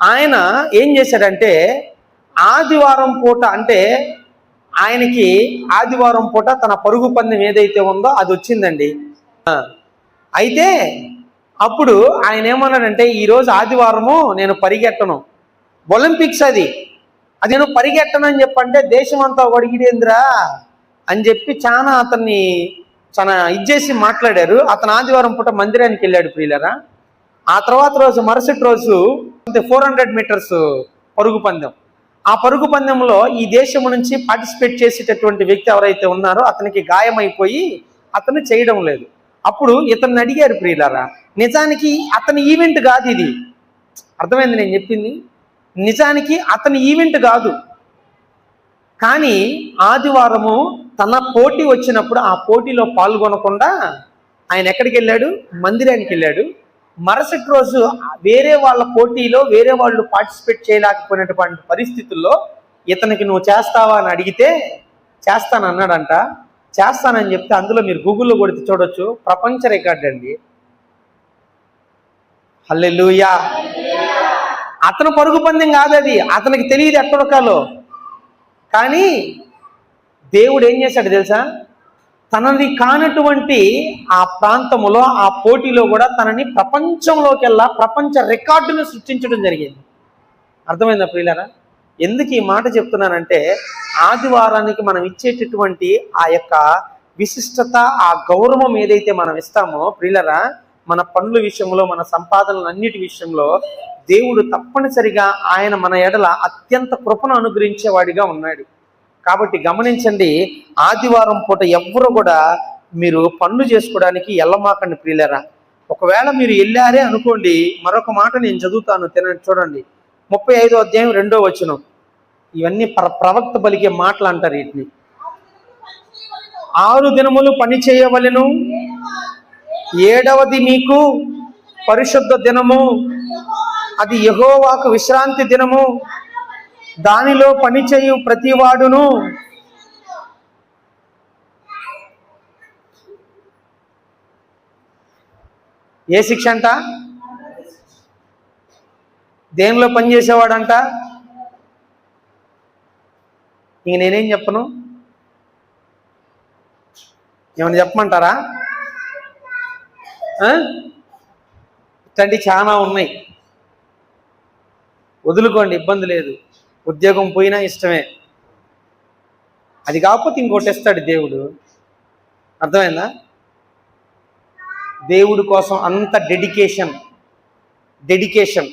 ఆయన ఏం చేశాడంటే ఆదివారం పూట అంటే ఆయనకి ఆదివారం పూట తన పరుగు పందెం ఏదైతే ఉందో అది వచ్చిందండి. అయితే అప్పుడు ఆయన ఏమన్నాడంటే ఈరోజు ఆదివారము నేను పరిగెట్టను. ఒలింపిక్స్ అది. అది నేను పరిగెట్టను అని చెప్పంటే దేశం అంతా ఒడిగిడేంద్రా అని చెప్పి చాలా అతన్ని చాలా ఇచ్చేసి మాట్లాడారు. అతను ఆదివారం పూట మందిరానికి వెళ్ళాడు ప్రియులరా. ఆ తర్వాత రోజు మరుసటి రోజు ఫోర్ హండ్రెడ్ మీటర్స్ పరుగు పందెం. ఆ పరుగు పందెంలో ఈ దేశం నుంచి పార్టిసిపేట్ చేసేటటువంటి వ్యక్తి ఎవరైతే ఉన్నారో అతనికి గాయమైపోయి అతను చేయడం లేదు. అప్పుడు ఇతన్ని అడిగారు ప్రియులారా నిజానికి అతని ఈవెంట్ కాదు ఇది. అర్థమైంది నేను చెప్పింది? నిజానికి అతని ఈవెంట్ కాదు. కానీ ఆదివారము తన పోటీ వచ్చినప్పుడు ఆ పోటీలో పాల్గొనకుండా ఆయన ఎక్కడికి వెళ్ళాడు? మందిరానికి వెళ్ళాడు. మరుసటి రోజు వేరే వాళ్ళ పోటీలో వేరే వాళ్ళు పార్టిసిపేట్ చేయలేకపోయినటువంటి పరిస్థితుల్లో ఇతనికి నువ్వు చేస్తావా అని అడిగితే చేస్తాను అన్నాడంట. చేస్తానని చెప్తే అందులో మీరు గూగుల్లో కొడితే చూడొచ్చు. ప్రపంచ రికార్డ్ అండి. హల్లెలుయా. అతను పరుగు పందెం కాదు అది. అతనికి తెలియదు ఎక్కడొక్కాలో. కానీ దేవుడు ఏం చేశాడు తెలుసా? తనది కానటువంటి ఆ ప్రాంతములో ఆ పోటీలో కూడా తనని ప్రపంచంలోకెల్లా ప్రపంచ రికార్డును సృష్టించడం జరిగింది. అర్థమైందా ప్రియులరా? ఎందుకు ఈ మాట చెప్తున్నానంటే ఆదివారానికి మనం ఇచ్చేటటువంటి ఆ యొక్క విశిష్టత ఆ గౌరవం ఏదైతే మనం ఇస్తామో ప్రియులరా మన పనుల విషయంలో మన సంపాదనలు అన్నిటి విషయంలో దేవుడు తప్పనిసరిగా ఆయన మన ఎడల అత్యంత కృపను అనుగ్రహించేవాడిగా ఉన్నాడు. కాబట్టి గమనించండి ఆదివారం పూట ఎవ్వరు కూడా మీరు పనులు చేసుకోవడానికి ఎల్లమాకండి ప్రియులరా. ఒకవేళ మీరు వెళ్ళారే అనుకోండి మరొక మాట నేను చదువుతాను తిన చూడండి. ముప్పై ఐదో అధ్యాయం రెండో వచనం. ఇవన్నీ ప్ర ప్రవక్త పలికే మాటలు అంటారు వీటిని. ఆరు దినములు పని చేయవలెను. ఏడవది మీకు పరిశుద్ధ దినము. అది యహోవాకు విశ్రాంతి దినము. దానిలో పని చేయు ప్రతివాడును. ఏ శిక్ష అంట? దేనిలో పని చేసేవాడంట ఇంక నేనేం చెప్పను? ఏమైనా చెప్పమంటారా? ఆ? ఇట్లాంటివి చాలా ఉన్నాయి. వదులుకోండి ఇబ్బంది లేదు. ఉద్యోగం పోయినా ఇష్టమే. అది కాకపోతే ఇంకోటి ఇస్తాడు దేవుడు. అర్థమైందా? దేవుడి కోసం అంత డెడికేషన్ డెడికేషన్.